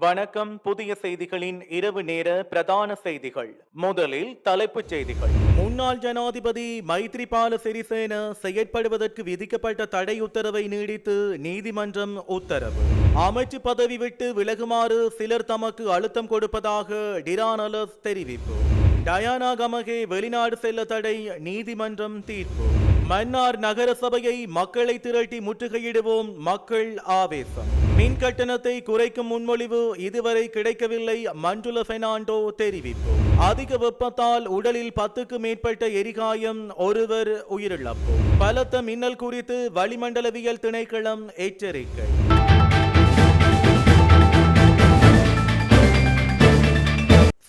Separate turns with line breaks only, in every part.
வணக்கம். புதிய செய்திகளின் இரவு நேர பிரதான செய்திகள். முதலில் தலைப்புச் செய்திகள். முன்னாள் ஜனாதிபதி மைத்ரிபால சிறிசேன செயற்படுவதற்கு விதிக்கப்பட்ட தடை உத்தரவை நீடித்து நீதிமன்றம் உத்தரவு. அமைச்சு பதவி விட்டு விலகுமாறு சிலர் தமக்கு அழுத்தம் கொடுப்பதாக டிரானலஸ் தெரிவிப்பு. டயானா கமகே வெளிநாடு செல்ல தடை நீதிமன்றம் தீர்ப்பு. மன்னார் நகரசபையை மக்களை திரட்டி முற்றுகையிடுவோம் மக்கள் ஆவேசம். மின் கட்டணத்தை குறைக்கும் முன்மொழிவு இதுவரை கிடைக்கவில்லை மண்டுல பெர்னாண்டோ தெரிவிப்பு. அதிக வெப்பத்தால் உடலில் பத்துக்கு மேற்பட்ட எரிகாயம் ஒருவர் உயிரிழப்பு. பலத்த மின்னல் குறித்து வளிமண்டலவியல் திணைக்களம் எச்சரிக்கை.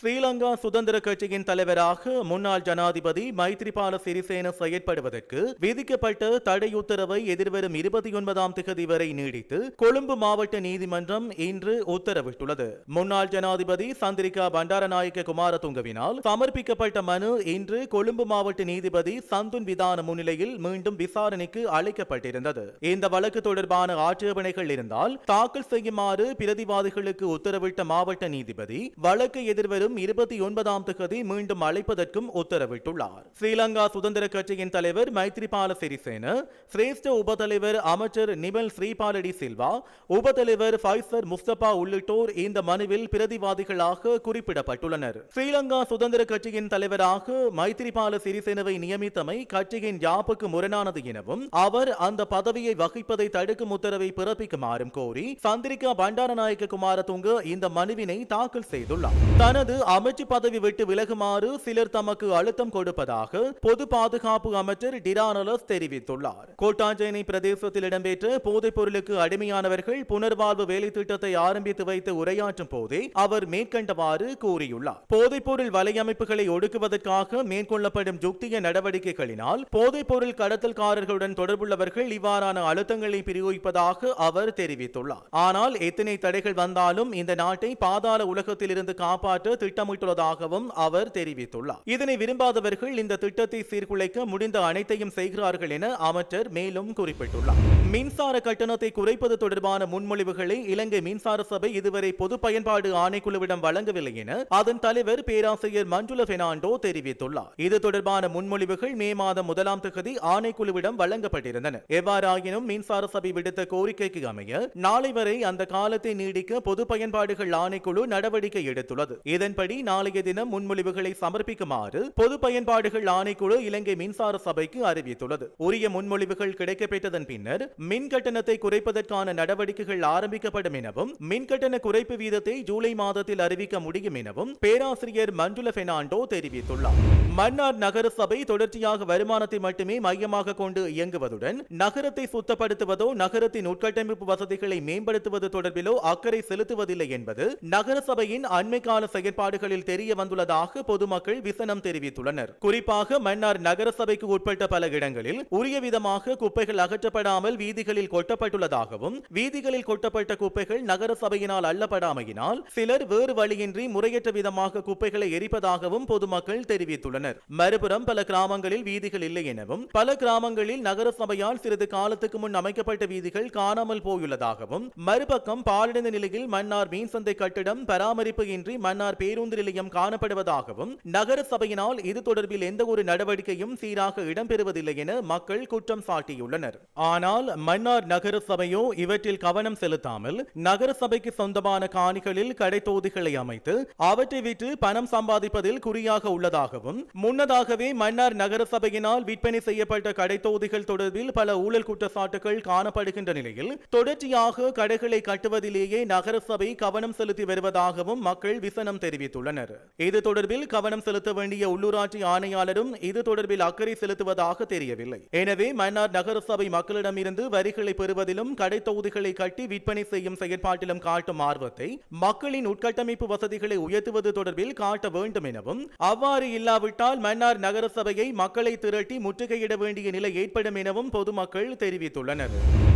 ஸ்ரீலங்கா சுதந்திர கட்சியின் தலைவராக முன்னாள் ஜனாதிபதி மைத்ரிபால சிறிசேன செயற்படுவதற்கு விதிக்கப்பட்ட தடை உத்தரவை எதிர்வரும் இருபத்தி ஒன்பதாம் திகதி வரை நீடித்து கொழும்பு மாவட்ட நீதிமன்றம் இன்று உத்தரவிட்டுள்ளது. முன்னாள் ஜனாதிபதி சந்திரிகா பண்டாரநாயக்க குமாரதுங்கவினால் சமர்ப்பிக்கப்பட்ட மனு இன்று கொழும்பு மாவட்ட நீதிபதி சந்துன் விதான முன்னிலையில் மீண்டும் விசாரணைக்கு அழைக்கப்பட்டிருந்தது. இந்த வழக்கு தொடர்பான ஆட்சேபனைகள் இருந்தால் தாக்கல் செய்யுமாறு பிரதிவாதிகளுக்கு உத்தரவிட்ட மாவட்ட நீதிபதி வழக்கு எதிர்வரும் மீண்டும் இருபத்தி ஒன்பதாம் தேதி மீண்டும் அழைப்பதற்கும் உத்தரவிட்டுள்ளார். ஸ்ரீலங்கா சுதந்திர கட்சியின் தலைவர் மைத்ரிபால சிறிசேன சிரேஷ்ட உபதலைவர் அமைச்சர் நிமல் ஸ்ரீபாலடி சில்வா உபதலைவர் ஃபைசர் முஸ்தபா உள்ளிட்டோர் இந்த மனுவில் பிரதிவாதிகளாக குறிப்பிடப்பட்டுள்ளனர். ஸ்ரீலங்கா சுதந்திர கட்சியின் தலைவராக மைத்ரிபால சிறிசேனவை நியமித்தமை கட்சியின் யாப்புக்கு முரணானது எனவும் அவர் அந்த பதவியை வகிப்பதை தடுக்கும் உத்தரவை பிறப்பிக்குமாறும் கோரி சந்திரிகா பண்டாரநாயக்க குமாரதுங்க இந்த மனுவினை தாக்கல் செய்துள்ளார். தனது அமைச்சு பதவி விட்டு விலகுமாறு சிலர் தமக்கு அழுத்தம் கொடுப்பதாக பொது பாதுகாப்பு அமைச்சர் டிரானலஸ் தெரிவித்துள்ளார். கோட்டாஞ்சேனை பிரதேசத்தில் இடம்பெற்ற போதைப் பொருளுக்கு அடிமையானவர்கள் புனர்வாழ்வு வேலை திட்டத்தை ஆரம்பித்து வைத்து உரையாற்றும் போதே அவர் மேற்கண்டவாறு கூறியுள்ளார். போதைப் பொருள் வலையமைப்புகளை ஒடுக்குவதற்காக மேற்கொள்ளப்படும் யுக்திய நடவடிக்கைகளினால் போதைப் பொருள் கடத்தல்காரர்களுடன் தொடர்புள்ளவர்கள் இவ்வாறான அழுத்தங்களை பிரயோகிப்பதாக அவர் தெரிவித்துள்ளார். ஆனால் எத்தனை தடைகள் வந்தாலும் இந்த நாட்டை பாதாள உலகத்திலிருந்து காப்பாற்ற திட்டமிட்டுள்ளதாகவும் அவர் தெரிவித்துள்ளார். இதனை விரும்பாதவர்கள் இந்த திட்டத்தை சீர்குலைக்க முடிந்த அனைத்தையும் செய்கிறார்கள் என அமைச்சர் மேலும் குறிப்பிட்டுள்ளார். மின்சார கட்டணத்தை குறைப்பது தொடர்பான முன்மொழிவுகளை இலங்கை மின்சார சபை இதுவரை பொது பயன்பாடு ஆணைக்குழுவிடம் வழங்கவில்லை என அதன் தலைவர் பேராசிரியர் மஞ்சுள பெர்னாண்டோ தெரிவித்துள்ளார். இது தொடர்பான முன்மொழிவுகள் மே மாதம் முதலாம் தேதி ஆணைக்குழுவிடம் வழங்கப்பட்டிருந்தன. எவ்வாறாயினும் மின்சார சபை விடுத்த கோரிக்கைக்கு அமைய நாளை வரை அந்த காலத்தை நீடிக்க பொது பயன்பாடுகள் ஆணைக்குழு நடவடிக்கை எடுத்துள்ளது. இதன்படி நாளைய தினம் முன்மொழிவுகளை சமர்ப்பிக்குமாறு பொது பயன்பாடுகள் ஆணைக்குழு இலங்கை மின்சார சபைக்கு அறிவித்துள்ளது. உரிய முன்மொழிவுகள் கிடைக்கப்பெற்றதன் பின்னர் மின் கட்டணத்தை குறைப்பதற்கான நடவடிக்கைகள் ஆரம்பிக்கப்படும் எனவும் மின் கட்டண குறைப்பு வீதத்தை ஜூலை மாதத்தில் அறிவிக்க முடியும் எனவும் பேராசிரியர் மஞ்சுள பெர்னாண்டோ தெரிவித்துள்ளார். மன்னார் நகர சபை தொடர்ச்சியாக வருமானத்தை மட்டுமே மையமாக கொண்டு இயங்குவதுடன் நகரத்தை சுத்தப்படுத்துவதோ நகரத்தின் உட்கட்டமைப்பு வசதிகளை மேம்படுத்துவது தொடர்பிலோ அக்கறை செலுத்துவதில்லை என்பது நகர சபையின் அண்மைக்கால செயற்பாடு செயற்பாடுகளில் தெரிய வந்துள்ளதாக பொதுமக்கள் விசனம் தெரிவித்துள்ளனர். குறிப்பாக மன்னார் நகரசபைக்கு உட்பட்ட பல இடங்களில் உரிய விதமாக குப்பைகள் அகற்றப்படாமல் வீதிகளில் கொட்டப்பட்டுள்ளதாகவும் வீதிகளில் கொட்டப்பட்ட குப்பைகள் நகரசபையினால் அள்ளப்படாமையினால் சிலர் வேறு வழியின்றி முறையற்ற விதமாக குப்பைகளை எரிப்பதாகவும் பொதுமக்கள் தெரிவித்துள்ளனர். மறுபுறம் பல கிராமங்களில் வீதிகள் இல்லை எனவும் பல கிராமங்களில் நகர சபையால் சிறிது காலத்துக்கு முன் அமைக்கப்பட்ட வீதிகள் காணாமல் போயுள்ளதாகவும் மறுபக்கம் பாலடைந்த நிலையில் மன்னார் மீன் சந்தை கட்டிடம் பராமரிப்பு இன்றி மன்னார் பேருந்து நிலையம் காணப்படுவதாகவும் நகர சபையினால் இது தொடர்பில் எந்த ஒரு நடவடிக்கையும் சீராக இடம்பெறுவதில்லை என மக்கள் குற்றம் சாட்டியுள்ளனர். ஆனால் மன்னார் நகர சபையோ இவற்றில் கவனம் செலுத்தாமல் நகர சபைக்கு சொந்தமான காணிகளில் கடைத்தோதிகளை அமைத்து அவற்றை விற்று பணம் சம்பாதிப்பதில் குறியாக உள்ளதாகவும் முன்னதாகவே மன்னார் நகர சபையினால் விற்பனை செய்யப்பட்ட கடைத்தோதிகள் தொடர்பில் பல ஊழல் குற்றச்சாட்டுகள் காணப்படுகின்ற நிலையில் தொடர்ச்சியாக கடைகளை கட்டுவதிலேயே நகர சபை கவனம் செலுத்தி வருவதாகவும் மக்கள் விசனம் தெரிவித்துள்ளனர். இது தொடர்பில் கவனம் செலுத்த வேண்டிய உள்ளூராட்சி ஆணையாளரும் இது தொடர்பில் அக்கறை செலுத்துவதாக தெரியவில்லை. எனவே மன்னார் நகரசபை மக்களிடமிருந்து வரிகளை பெறுவதிலும் கடை தொகுதிகளை கட்டி விற்பனை செய்யும் செயற்பாட்டிலும் காட்டும் ஆர்வத்தை மக்களின் உட்கட்டமைப்பு வசதிகளை உயர்த்துவது தொடர்பில் காட்ட வேண்டும் எனவும் அவ்வாறு இல்லாவிட்டால் மன்னார் நகரசபையை மக்களை திரட்டி முற்றுகையிட வேண்டிய நிலை ஏற்படும் எனவும் பொதுமக்கள் தெரிவித்துள்ளனர்.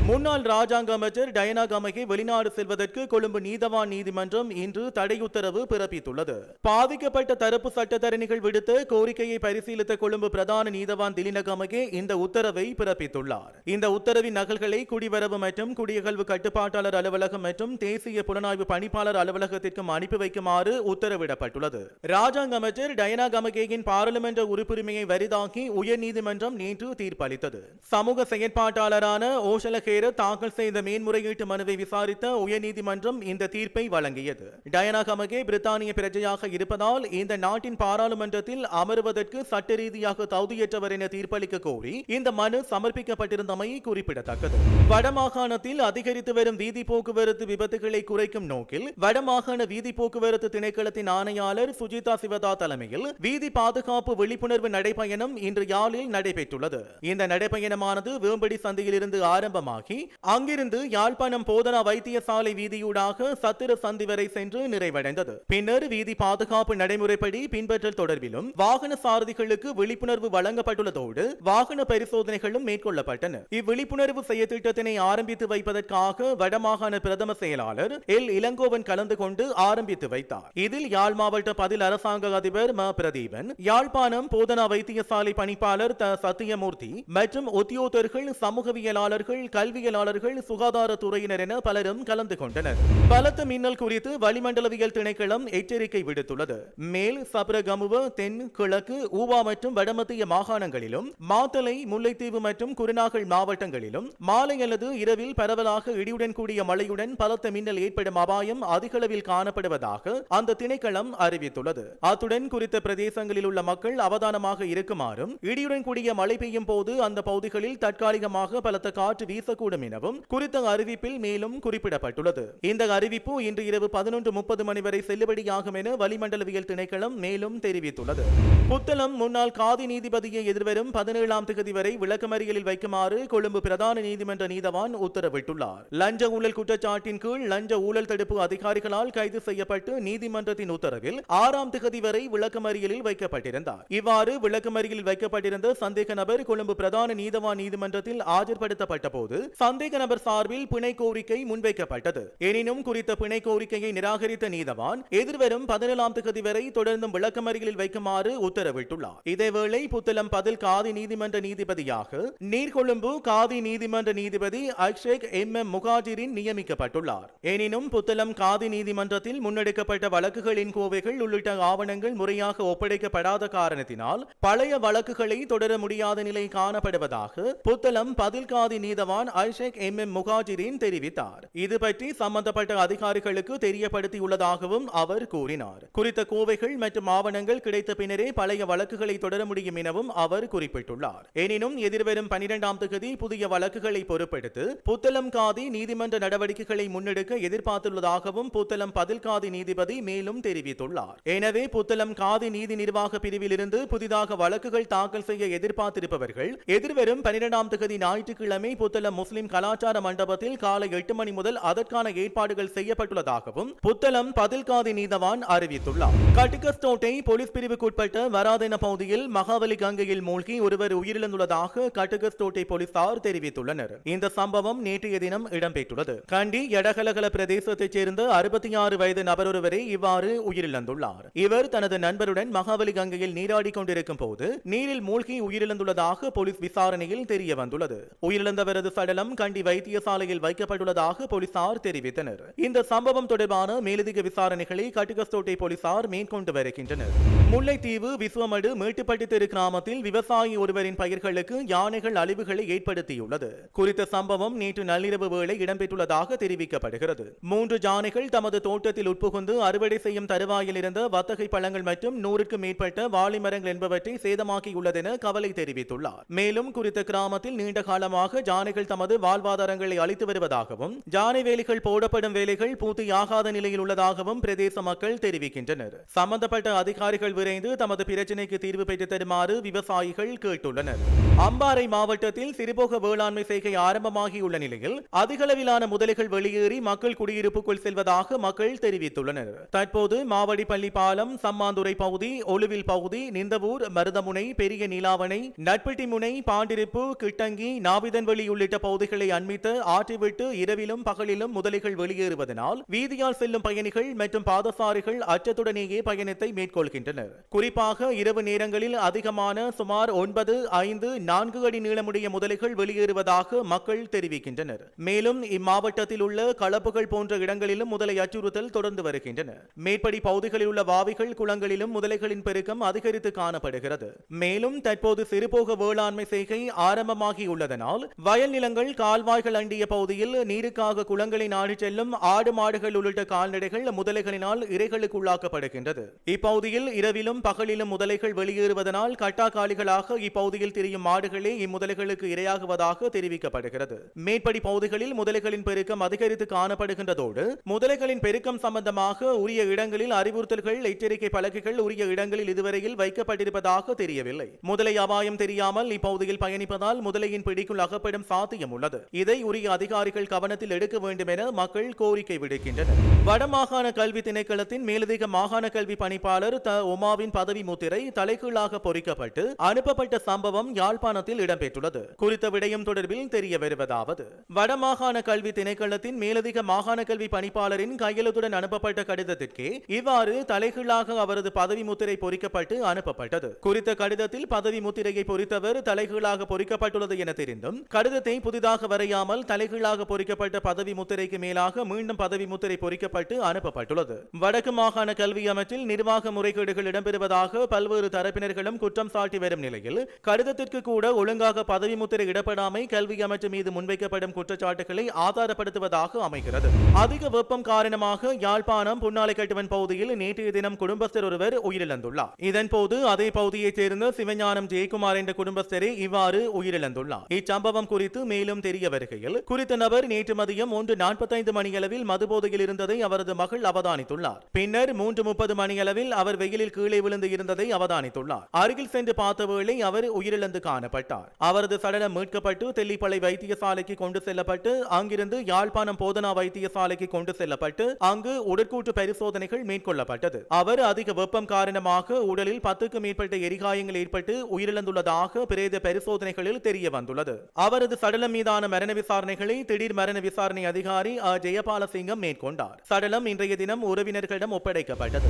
முன்னாள் ராஜாங்க அமைச்சர் டயனா கமகி வெளிநாடு செல்வதற்கு கொழும்பு நீதவான் நீதிமன்றம் இன்று தடையுத்தரவு பிறப்பித்துள்ளது. பாதிக்கப்பட்ட தரப்பு சட்டத்தரணிகள் விடுத்த கோரிக்கையை பரிசீலித்த கொழும்பு பிரதான நீதவான் திலினகமகே இந்த உத்தரவை பிறப்பித்துள்ளார். இந்த உத்தரவின் நகல்களை குடிவரவு மற்றும் குடியகழ்வு கட்டுப்பாட்டாளர் அலுவலகம் மற்றும் தேசிய புலனாய்வு பணிப்பாளர் அலுவலகத்திற்கும் அனுப்பி வைக்குமாறு உத்தரவிடப்பட்டுள்ளது. ராஜாங்க அமைச்சர் டயனா கமகேயின் பாராளுமன்ற உறுப்புரிமையை வரிதாக்கி உயர்நீதிமன்றம் நேற்று தீர்ப்பளித்தது. சமூக செயற்பாட்டாளரான ஓஷலகேர தாக்கல் செய்த மேன்முறையீட்டு மனுவை விசாரித்த உயர்நீதிமன்றம் இந்த தீர்ப்பை வழங்கியது. டயனா கமகே பிரித்தானிய பிரஜையாக இருப்பதால் இந்த நாட்டின் பாராளுமன்றத்தில் அமர்வதற்கு சட்ட ரீதியாக தகுதியற்றவர் என தீர்ப்பளிக்க கோரி இந்த மனு சமர்ப்பிக்கப்பட்டிருந்தமை குறிப்பிடத்தக்கது. வடமாகாணத்தில் அதிகரித்து வரும் வீதி போக்குவரத்து விபத்துகளை குறைக்கும் நோக்கில் வடமாகாண வீதி போக்குவரத்து திணைக்களத்தின் ஆணையாளர் சுஜிதா சிவதா தலைமையில் வீதி பாதுகாப்பு விழிப்புணர்வு நடைபயணம் இன்று யாழில் நடைபெற்றுள்ளது. இந்த நடைபயணமானது வேம்படி சந்தையிலிருந்து ஆரம்பமாகி அங்கிருந்து யாழ்ப்பாணம் போதனா வைத்தியசாலை வீதியூடாக சத்திர சந்தி வரை சென்று நிறைவடைந்தது. பின்னர் வீதி பாதுகாப்பு நடைமுறைப்படி பின்பற்றல் தொடர்பிலும் வாகன சாரதிகளுக்கு விழிப்புணர்வு வழங்கப்பட்டுள்ளதோடு வாகன பரிசோதனைகளும் மேற்கொள்ளப்பட்டன. இவ்விழிப்புணர்வு செய்ய திட்டத்தினை ஆரம்பித்து வைப்பதற்காக வடமாகாண பிரதம செயலாளர் எல். இளங்கோவன் கலந்து கொண்டு ஆரம்பித்து வைத்தார். இதில் யாழ் மாவட்ட பதில் அரசாங்க அதிபர் ம. பிரதீபன் யாழ்ப்பாணம் போதனா வைத்தியசாலை பணிப்பாளர் த. சத்தியமூர்த்தி மற்றும் உத்தியோகர்கள் சமூகவியலாளர்கள் கல்வியலாளர்கள் சுகாதாரத்துறையினர் என பலரும் கலந்து கொண்டனர். பலத்த மின்னல் குறித்து வளிமண்டலவியல் திணைக்களம் எச்சரிக்கை எச்சரிக்கை விடுத்துள்ளது. மேல் சப்ரகமுவ தென் கிழக்கு ஊவா மற்றும் வடமத்திய மாகாணங்களிலும் மாத்தலை முல்லைத்தீவு மற்றும் குருநாகல் மாவட்டங்களிலும் மாலை அல்லது இரவில் பரவலாக இடியுடன் கூடிய மழையுடன் பலத்த மின்னல் ஏற்படும் அபாயம் அதிகளவில் காணப்படுவதாக அந்த திணைக்களம் அறிவித்துள்ளது. அத்துடன் குறித்த பிரதேசங்களில் உள்ள மக்கள் அவதானமாக இருக்குமாறும் இடியுடன் கூடிய மழை பெய்யும் போது அந்த பகுதிகளில் தற்காலிகமாக பலத்த காற்று வீசக்கூடும் எனவும் குறித்த அறிவிப்பில் மேலும் குறிப்பிடப்பட்டுள்ளது. இந்த அறிவிப்பு இன்று இரவு பதினொன்று முப்பது மணி வரை செல்லுபடியாகும் என வளிமண்டலவியல் திணைக்களம் மேலும் தெரிவித்துள்ளது. புத்தளம் முன்னாள் காதி நீதிபதியை எதிர்வரும் பதினேழாம் தேதி வரை விளக்கமறியலில் வைக்குமாறு கொழும்பு பிரதான நீதிமன்ற நீதவான் உத்தரவிட்டுள்ளார். லஞ்ச ஊழல் குற்றச்சாட்டின் கீழ் லஞ்ச ஊழல் தடுப்பு அதிகாரிகளால் கைது செய்யப்பட்டு நீதிமன்றத்தின் உத்தரவில் ஆறாம் தேதி வரை விளக்கமறியலில் வைக்கப்பட்டிருந்தார். இவ்வாறு விளக்கமறியலில் வைக்கப்பட்டிருந்த சந்தேக நபர் கொழும்பு பிரதான நீதவான் நீதிமன்றத்தில் ஆஜர்படுத்தப்பட்ட போது சந்தேக நபர் சார்பில் பிணை கோரிக்கை முன்வைக்கப்பட்டது. எனினும் குறித்த பிணை கோரிக்கையை நிராகரித்த நீதவான் எதிர்வரும் பதினேழாம் தேதி வரை தொடர்ந்தும் விளக்கமறிகளில் வைக்குமாறு உத்தரவிட்டுள்ளார். இதேவேளை புத்தளம் பதில் காதி நீதிமன்ற நீதிபதியாக நீர்கொழும்பு காதி நீதிமன்ற நீதிபதி அக்ஷேக் எம். எம். முகாஜிரின் நியமிக்கப்பட்டுள்ளார். எனினும் புத்தளம் காதி நீதிமன்றத்தில் முன்னெடுக்கப்பட்ட வழக்குகளின் கோவைகள் உள்ளிட்ட ஆவணங்கள் முறையாக ஒப்படைக்கப்படாத காரணத்தினால் பழைய வழக்குகளை தொடர முடியாத நிலை காணப்படுவதாக புத்தளம் பதில் காதி நீதவான் ஐஷேக் எம். எம். முகாஜிரின் தெரிவித்தார். இது பற்றி சம்பந்தப்பட்ட அதிகாரிகளுக்கு தெரியப்படுத்தியுள்ளதாகவும் அவர் கூறினார் குறித்த கோவைகள் மற்றும் ஆவணங்கள் கிடைத்த பின்னரே பழைய வழக்குகளை தொடர முடியும் எனவும் அவர் குறிப்பிட்டுள்ளார். எனினும் எதிர்வரும் பனிரெண்டாம் தேதி புதிய வழக்குகளை பொறுப்பெடுத்து புத்தளம் காதி நீதிமன்ற நடவடிக்கைகளை முன்னெடுக்க எதிர்பார்த்துள்ளதாகவும் புத்தளம் பதில் காதி நீதிபதி மேலும் தெரிவித்துள்ளார். எனவே புத்தளம் காதி நீதி நிர்வாக பிரிவிலிருந்து புதிதாக வழக்குகள் தாக்கல் செய்ய எதிர்பார்த்திருப்பவர்கள் எதிர்வரும் பனிரெண்டாம் தேதி ஞாயிற்றுக்கிழமை புத்தளம் முஸ்லிம் கலாச்சார மண்டபத்தில் காலை எட்டு மணி முதல் அதற்கான ஏற்பாடுகள் செய்யப்பட்டுள்ளதாகவும் புத்தளம் பதில்காதி நீதவான் அறிவித்துள்ளார். கட்டுக்கஸ்தோட்டை போலீஸ் பிரிவுக்குட்பட்ட வராதென பகுதியில் மகாவலி கங்கையில் மூழ்கி ஒருவர் உயிரிழந்துள்ளதாக கட்டுக்கஸ்தோட்டை போலீசார் தெரிவித்துள்ளனர். இந்த சம்பவம் நேற்றைய தினம் இடம்பெற்றுள்ளது. கண்டி எடகலகல பிரதேசத்தைச் சேர்ந்த அறுபத்தி ஆறு வயது நபர் ஒருவரை இவ்வாறு உயிரிழந்துள்ளார். இவர் தனது நண்பருடன் மகாவலி கங்கையில் நீராடிக் கொண்டிருக்கும் போது நீரில் மூழ்கி உயிரிழந்துள்ளதாக போலீஸ் விசாரணையில் தெரிய வந்துள்ளது உயிரிழந்தவரது சடலம் கண்டி வைத்தியசாலையில் வைக்கப்பட்டுள்ளதாக போலீசார் தெரிவித்தனர். இந்த சம்பவம் தொடர்பான மேலதிக விசாரணைகளை கட்டுகஸ்தோட்டை போலீசார் மேற்கொண்டு வருகின்றனர். முல்லைத்தீவு விஸ்வமடு மேட்டுப்பட்டி தெரு கிராமத்தில் விவசாயி ஒருவரின் பயிர்களுக்கு யானைகள் அழிவுகளை ஏற்படுத்தியுள்ளது. குறித்த சம்பவம் நேற்று நள்ளிரவு வேளை இடம்பெற்றுள்ளதாக தெரிவிக்கப்படுகிறது. மூன்று யானைகள் தமது தோட்டத்தில் உட்புகுந்து அறுவடை செய்யும் தருவாயில் இருந்த வத்தகை பழங்கள் மற்றும் நூறுக்கும் மேற்பட்ட வாலிமரங்கள் என்பவற்றை சேதமாக்கியுள்ளதென கவலை தெரிவித்துள்ளார். மேலும் குறித்த கிராமத்தில் நீண்ட காலமாக யானைகள் தமது வாழ்வாதாரங்களை அளித்து வருவதாகவும் யானை வேலிகள் போடப்படும் வேலைகள் பூர்த்தியாகாத நிலையில் உள்ளதாகவும் பிரதேச மக்கள் தெரிவிக்கின்றனர். சம்பந்தப்பட்ட அதிகாரிகள் விரைந்து தமது பிரச்சினைக்கு தீர்வு பெற்று தருமாறு விவசாயிகள் கேட்டுள்ளனர். அம்பாறை மாவட்டத்தில் சிறுபோக வேளாண்மை செய்கை ஆரம்பமாகியுள்ள நிலையில் அதிகளவிலான முதலைகள் வெளியேறி மக்கள் குடியிருப்புக்குள் செல்வதாக மக்கள் தெரிவித்துள்ளனர். தற்போது மாவடிப்பள்ளி பாலம் சம்மாந்துறை பகுதி ஒலுவில் பகுதி நிந்தவூர் மருதமுனை பெரிய நீலாவணை நட்பெட்டி முனை பாண்டிருப்பு கிட்டங்கி நாவிதன்வெளி உள்ளிட்ட பகுதிகளை அண்மித்து ஆற்றிவிட்டு இரவிலும் பகலிலும் முதலைகள் வெளியேறுவதனால் வீதியால் செல்லும் பயணிகள் மற்றும் பாதசாரிகள் அச்சத்துடனேயே பயணத்தை மேற்கொள்கின்றனர். குறிப்பாக இரவு நேரங்களில் அதிகமான சுமார் ஒன்பது ஐந்து நான்கு அடி நீளமுடைய முதலைகள் வெளியேறுவதாக மக்கள் தெரிவிக்கின்றனர். மேலும் இம்மாவட்டத்தில் உள்ள களப்புகள் போன்ற இடங்களிலும் முதலை அச்சுறுத்தல் தொடர்ந்து வருகின்றன. மேற்படி பகுதிகளில் உள்ள வாவிகள் குளங்களிலும் முதலைகளின் பெருக்கம் அதிகரித்து காணப்படுகிறது. மேலும் தற்போது சிறுபோக வேளாண்மை செய்கை ஆரம்பமாகியுள்ளதனால் வயல் நிலங்கள் கால்வாய்கள் அண்டிய பகுதியில் நீருக்காக குளங்களை நாடி செல்லும் ஆடு மாடுகள் உள்ளிட்ட கால்நடைகள் முதலைகளினால் இறைகள் இரைகளுக்குள்ளாக்கப்படுகின்றது இப்பகுதியில் இரவிலும் பகலிலும் முதலைகள் வெளியேறுவதனால் கட்டாக்காலிகளாக இப்பகுதியில் திரியும் மாடுகளே இம்முதலைகளுக்கு இரையாகுவதாக தெரிவிக்கப்படுகிறது. மேற்படி பகுதிகளில் முதலைகளின் பெருக்கம் அதிகரித்து காணப்படுகின்றதோடு முதலைகளின் பெருக்கம் சம்பந்தமாக உரிய இடங்களில் அறிவுறுத்தல்கள் எச்சரிக்கை பலகைகள் உரிய இடங்களில் இதுவரையில் வைக்கப்பட்டிருப்பதாக தெரியவில்லை. முதலை அபாயம் தெரியாமல் இப்பகுதியில் பயணிப்பதால் முதலையின் பிடிக்குள் அகப்படும் சாத்தியம் உள்ளது. இதை உரிய அதிகாரிகள் கவனத்தில் எடுக்க வேண்டும் என மக்கள் கோரிக்கை விடுக்கின்றனர். வடமாகாண கல்வி திணைக்களத்தின் மேலதிக மாகாண கல்வி பணிப்பாளர் த உமாவின் பதவி முத்திரை தலைகீழாக பொறிக்கப்பட்டு அனுப்பப்பட்ட சம்பவம் யாழ்ப்பாணத்தில் இடம்பெற்றுள்ளது. குறித்த விடயம் தொடர்பில் தெரிய வருவதாவது. வடமாகாண கல்வி திணைக்களத்தின் மேலதிக மாகாண கல்வி பணிப்பாளரின் கையெழுத்துடன் அனுப்பப்பட்ட கடிதத்திற்கே இவ்வாறு தலைகீழாக அவரது பதவி முத்திரை பொறிக்கப்பட்டு அனுப்பப்பட்டது. குறித்த கடிதத்தில் பதவி முத்திரையை பொறித்தவர் தலைகீழாக பொறிக்கப்பட்டுள்ளது என தெரிந்தும் கடிதத்தை புதிதாக வரையாமல் தலைகீழாக பொறிக்கப்பட்ட பதவி முத்திரைக்கு மேலாக மீண்டும் பதவி முத்திரை பொறிக்கப்பட்டு அனுப்பப்பட்டுள்ளது. வடக்கு மாகாண கல்வி அமைச்சில் நிர்வாக முறைகேடுகள் இடம்பெறுவதாக பல்வேறு தரப்பினர்களும் குற்றம் சாட்டி வரும் நிலையில் கடிதத்திற்கு கூட ஒழுங்காக பதவி முத்திரை இடப்படாமை கல்வி அமைச்சு மீது முன்வைக்கப்படும் குற்றச்சாட்டுகளை ஆதாரப்படுத்துவதாக அமைகிறது. அதிக வெப்பம் காரணமாக யாழ்ப்பாணம் புன்னாலைக்கட்டுவன் பகுதியில் நேற்றைய தினம் குடும்பஸ்தர் ஒருவர் உயிரிழந்துள்ளார். இதன்போது அதே பகுதியைச் சேர்ந்த சிவஞானம் ஜெயக்குமார் என்ற குடும்பஸ்தரே இவ்வாறு உயிரிழந்துள்ளார். இச்சம்பவம் குறித்து மேலும் தெரிய வருகையில் குறித்த நபர் நேற்று மதியம் ஒன்று நாற்பத்தைந்து மணியளவில் மதுபோதையில் இருந்ததை அவரது மகள் அவதானித்துள்ளார். பின்னர் மூன்று முப்பது மணியளவில் அவர் வெயிலில் கீழே விழுந்து இருந்ததை அவதானித்துள்ளார். அருகில் சென்று பார்த்த வேளை அவர் உயிரிழந்து காணப்பட்டார். அவரது சடலம் மீட்கப்பட்டு தெல்லிப்பளை வைத்தியசாலைக்கு கொண்டு செல்லப்பட்டு அங்கிருந்து யாழ்ப்பாணம் போதனா வைத்தியசாலைக்கு கொண்டு செல்லப்பட்டு அங்கு உடற்கூற்று பரிசோதனைகள் மேற்கொள்ளப்பட்டது. அவர் அதிக வெப்பம் காரணமாக உடலில் பத்துக்கும் மேற்பட்ட எரிகாயங்கள் ஏற்பட்டு உயிரிழந்துள்ளதாக பிரேத பரிசோதனைகளில் தெரிய வந்துள்ளது அவரது சடலம் மீதான மரண விசாரணைகளை திடீர் மரண விசாரணை அதிகாரி அ ஜெயபாலசிங்கம் மேற்கொண்டார். சடலம் இன்றைய தினம் உறவினர்களிடம் ஒப்படைக்கப்பட்டது.